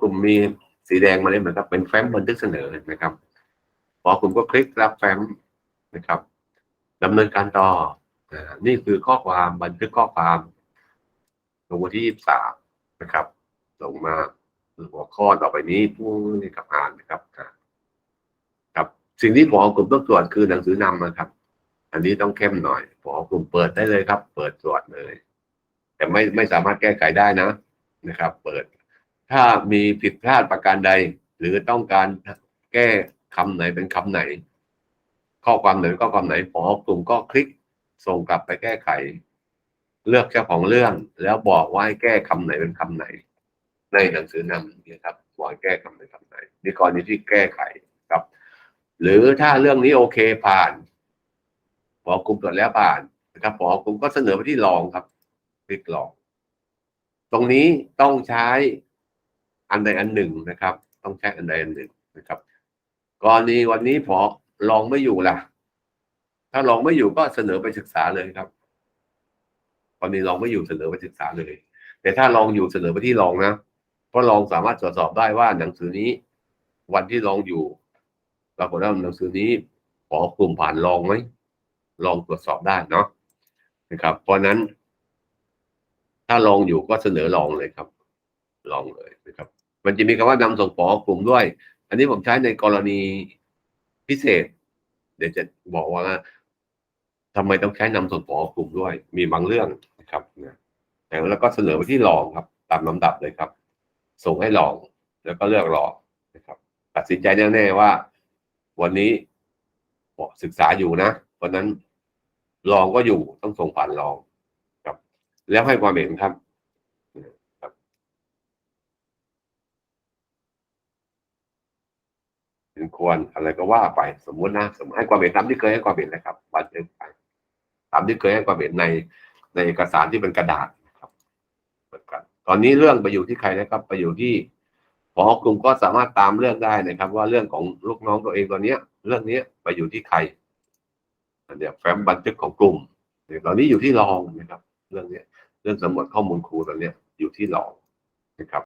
กลุ่มมีสีแดงมาเลยเหมือนกับเป็นแฟ้มบันทึกเสนอนะครับ พอกลุ่มก็คลิกรับแฟ้มนะครับดำเนินการต่ออ่านี่คือข้อความบันทึกข้อความลงวันที่23นะครับลงมาหัวข้อต่อไปนี้ผู้นี้กับอ่านนะครับอ่าครับสิ่งที่พอกลุ่มต้องตรวจคือหนังสือนำนะครับ อันนี้ต้องเข้มหน่อยพอกลุ่มเปิดได้เลยครับ เปิดตรวจเลย แต่ไม่ไม่สามารถแก้ไขได้นะนะครับ เปิด ถ้ามีผิดพลาดประการใด หรือต้องการแก้คำไหนเป็นคำไหน ข้อความไหนเป็นข้อความไหนพอกลุ่มก็คลิกส่งกลับไปแก้ไข เลือกเจ้าของเรื่อง แล้วบอกว่าให้แก้คำไหนเป็นคำไหน ในหนังสือนำนะครับบอกให้แก้คำไหนคำไหนนี่กรณีที่แก้ไขครับ หรือถ้าเรื่องนี้โอเคผ่านพอกลุ่มตรวจแล้วผ่านนะครับพอกลุ่มก็เสนอไปที่รองครับคลิกรอง ตรงนี้ต้องใช้ อันใดอันหนึ่งนะครับ ต้องใช้อันใดอันหนึ่งนะครับกรณีวันนี้พอลองไม่อยู่ล่ะ ถ้าลองไม่อยู่ก็เสนอไปศึกษาเลยครับกรณีลองไม่อยู่เสนอไปศึกษาเลย แต่ถ้าลองอยู่เสนอไปที่ลองนะเพราะลองสามารถตรวจสอบได้ว่าหนังสือนี้ วันที่ลองอยู่ปรากฏว่าหนังสือนี้ขอกลุ่มผ่านลองไหมลองตรวจสอบได้เนาะนะครับ เพราะนั้น ถ้าลองอยู่ก็เสนอลองเลยครับ ลองเลยนะครับ มันจะมีคำว่านำส่งปอกลุ่มด้วย อันนี้ผมใช้ในกรณีพิเศษ เดี๋ยวจะบอกว่าทำไมต้องใช้นำส่งปอกลุ่มด้วย มีบางเรื่องนะครับนะแต่แล้วก็เสนอไปที่รองครับ ตามลำดับเลยครับ ส่งให้รองแล้วก็เลือกรองนะครับ ตัดสินใจแน่ๆว่า วันนี้ศึกษาอยู่นะเพราะนั้นรองก็อยู่ต้องส่งผ่านรองครับ แล้วให้ความเห็นครับ เห็นควรอะไรก็ว่าไปสมมุตินะสมมติให้ความเห็นตามที่เคยให้ความเห็นนะครับบันทึกไปตามที่เคยให้ความเห็นในในเอกสารที่เป็นกระดาษนะครับเหมือนกัน ตอนนี้เรื่องไปอยู่ที่ใครนะครับ ไปอยู่ที่พอกลุ่มก็สามารถตามเรื่องได้นะครับ ว่าเรื่องของลูกน้องตัวเองตัวเนี้ยเรื่องเนี้ยไปอยู่ที่ใครอันเนี้ยแฟ้มบันทึกของกลุ่มเนี่ยตอนนี้อยู่ที่รองนะครับ เรื่องเนี้ยเรื่องสมุดข้อมูลครูตอนเนี้ยอยู่ที่รองนะครับ